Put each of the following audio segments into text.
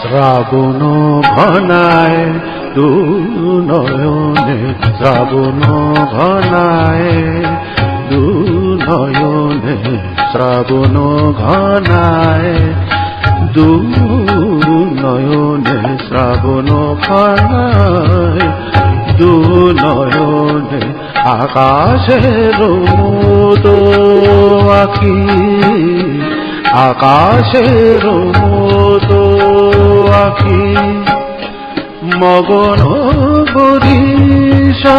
শ্রাবণ ভনায় তু নয়নে শ্রাবণ ভন শ্রাবণ ঘনায় দু নয়নে শ্রাবণ ঘনায় দু নয়নে আকাশের মতো আঁকি, আকাশের মতো আঁকি। মগন বরিশনে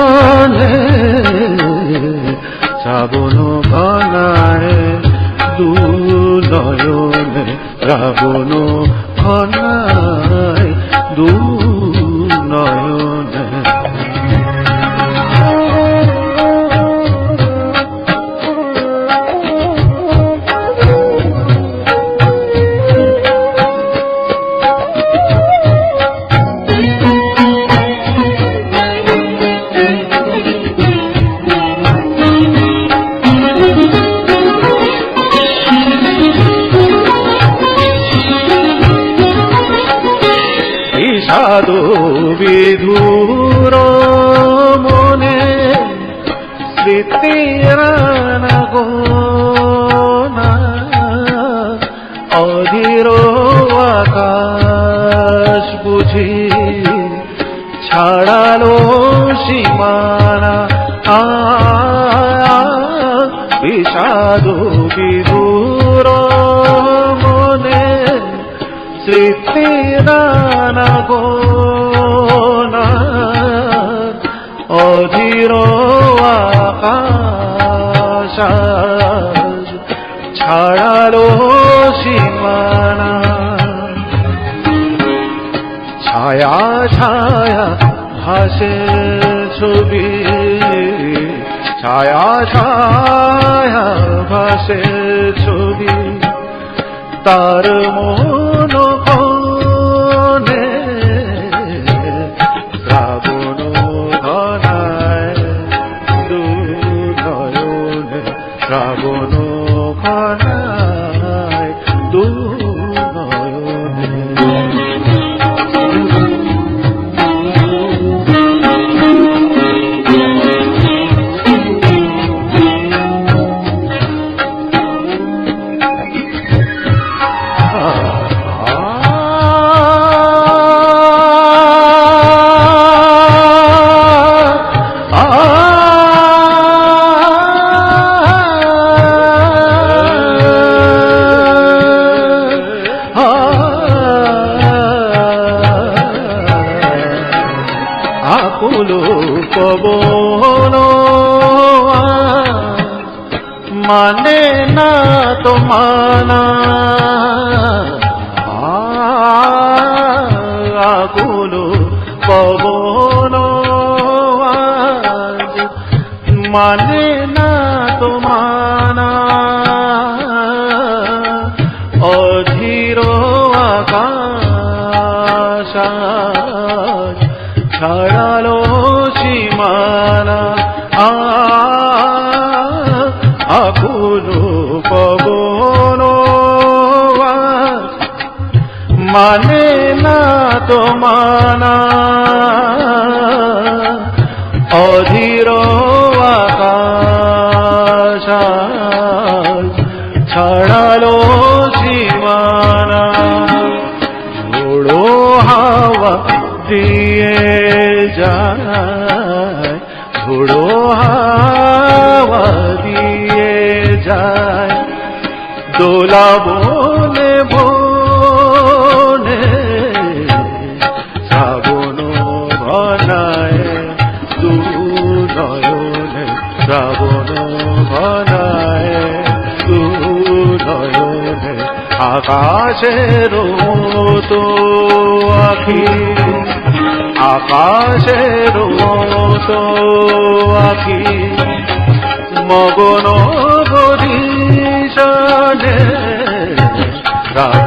শ্রাবণ ঘনায় দু নয়নে খনায় ঘনায় দু বিষাদো বিধুর মনে স্মৃতির গোনা অধীর আকাশ বুঝি ছাড়ালো সীমানা আ বিষাদো বিধুর স্মৃতিদান গোনা অধীর আকাশ ছাড়ালো সীমানা ছায়া ছায়া ভাসে ছবি ছায়া ছায়া ভাসে ছবি তার মন no, no. পবন মানে না তোমানা মানা। আকুল পবন মানে না ছাড়ালো সীমানা, আ আকুল পবন মানে না তো মানা। অধীর আকাশ ছাড়ালো সীমানা হাওয়া দিয়ে। ঝোড়ো হাওয়া দিয়ে যায়। দোলা বনে বনে, শ্রাবণ ঘনায় দু নয়নে। শ্রাবণ ঘনায় দু নয়নে। আকাশের তো আখি। আকাশের মতো আখি মগন গরিশনে শ্রাবণ